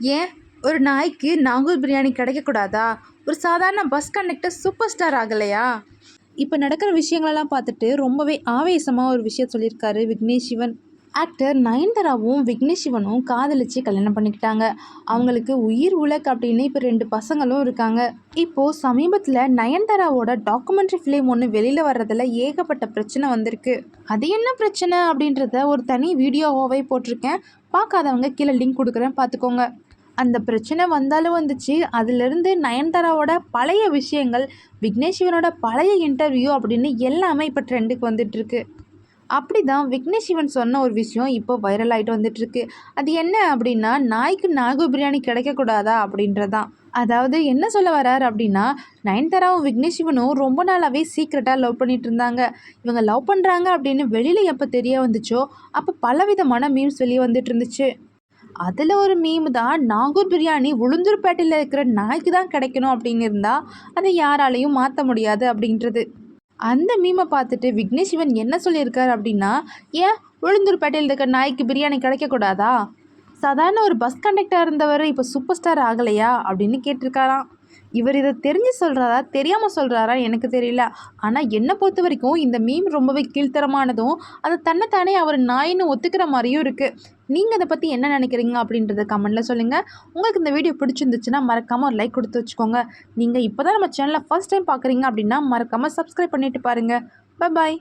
ஏன்? ஒரு நாய்க்கு நாகூர் பிரியாணி கிடைக்கக்கூடாதா? ஒரு சாதாரண பஸ் கண்டக்டர் சூப்பர் ஸ்டார் ஆகலையா? இப்போ நடக்கிற விஷயங்களெல்லாம் பார்த்துட்டு ரொம்பவே ஆவேசமாக ஒரு விஷயம் சொல்லியிருக்காரு விக்னேஷ் சிவன். ஆக்டர் நயன்தாராவும் விக்னேஷ் சிவனும் காதலிச்சு கல்யாணம் பண்ணிக்கிட்டாங்க. அவங்களுக்கு உயிர் உலக் அப்படின்னு இப்போ ரெண்டு பசங்களும் இருக்காங்க. இப்போது சமீபத்தில் நயன்தாராவோட டாக்குமெண்ட்ரி ஃபிலிம் ஒன்று வெளியில் வர்றதில் ஏகப்பட்ட பிரச்சனை வந்திருக்கு. அது என்ன பிரச்சனை அப்படின்றத ஒரு தனி வீடியோவாகவே போட்டிருக்கேன். பார்க்காதவங்க கீழே லிங்க் கொடுக்குறேன் பார்த்துக்கோங்க. அந்த பிரச்சனை வந்தாலும் வந்துச்சு. அதுலேருந்து நயன்தாராவோட பழைய விஷயங்கள் விக்னேஷ் பழைய இன்டர்வியூ அப்படின்னு எல்லாமே இப்போ ட்ரெண்டுக்கு வந்துட்டுருக்கு. அப்படி தான் விக்னேஷ் சிவன் சொன்ன ஒரு விஷயம் இப்போ வைரல் ஆகிட்டு வந்துட்டுருக்கு. அது என்ன அப்படின்னா நாய்க்கு நாகு பிரியாணி கிடைக்கக்கூடாதா அப்படின்றதான். அதாவது என்ன சொல்ல வரார் அப்படின்னா நயன்தாராவும் விக்னேஷ் சிவனும் ரொம்ப நாளாகவே சீக்ரெட்டாக லவ் பண்ணிட்டு இருந்தாங்க. இவங்க லவ் பண்ணுறாங்க அப்படின்னு வெளியில் எப்போ தெரிய வந்துச்சோ அப்போ பலவிதமான மீம்ஸ் வெளியே வந்துட்டு இருந்துச்சு. அதில் ஒரு மீம் தான் நாகூர் பிரியாணி உளுந்தூர்பேட்டையில் இருக்கிற நாய்க்கு தான் கிடைக்கணும் அப்படின்னு இருந்தால் அதை யாராலையும் மாற்ற முடியாது அப்படின்றது. அந்த மீமை பார்த்துட்டு விக்னேஷ் சிவன் என்ன சொல்லியிருக்கார் அப்படின்னா ஏன் உளுந்தூர்பேட்டையில் இருக்கிற நாய்க்கு பிரியாணி கிடைக்கக்கூடாதா? சாதாரண ஒரு பஸ் கண்டக்டர் இருந்தவர் இப்போ சூப்பர் ஸ்டார் ஆகலையா? அப்படின்னு கேட்டிருக்காராம். இவர் இதை தெரிஞ்சு சொல்கிறாரா தெரியாமல் சொல்கிறாரா எனக்கு தெரியல. ஆனால் என்னை பொறுத்த வரைக்கும் இந்த மீம் ரொம்பவே கீழ்த்தரமானதும் அதை தன்னைத்தானே அவர் நாயின்னு ஒத்துக்கிற மாதிரியும் இருக்குது நீங்கள் அதை பற்றி என்ன நினைக்கிறீங்க அப்படின்றத கமெண்ட்டில் சொல்லுங்கள் உங்களுக்கு இந்த வீடியோ பிடிச்சிருந்துச்சுன்னா மறக்காமல் ஒரு லைக் கொடுத்து வச்சுக்கோங்க. நீங்கள் இப்போ தான் நம்ம சேனலை ஃபஸ்ட் டைம் பார்க்குறீங்க அப்படின்னா மறக்காமல் சப்ஸ்கிரைப் பண்ணிட்டு பாருங்கள் பாய்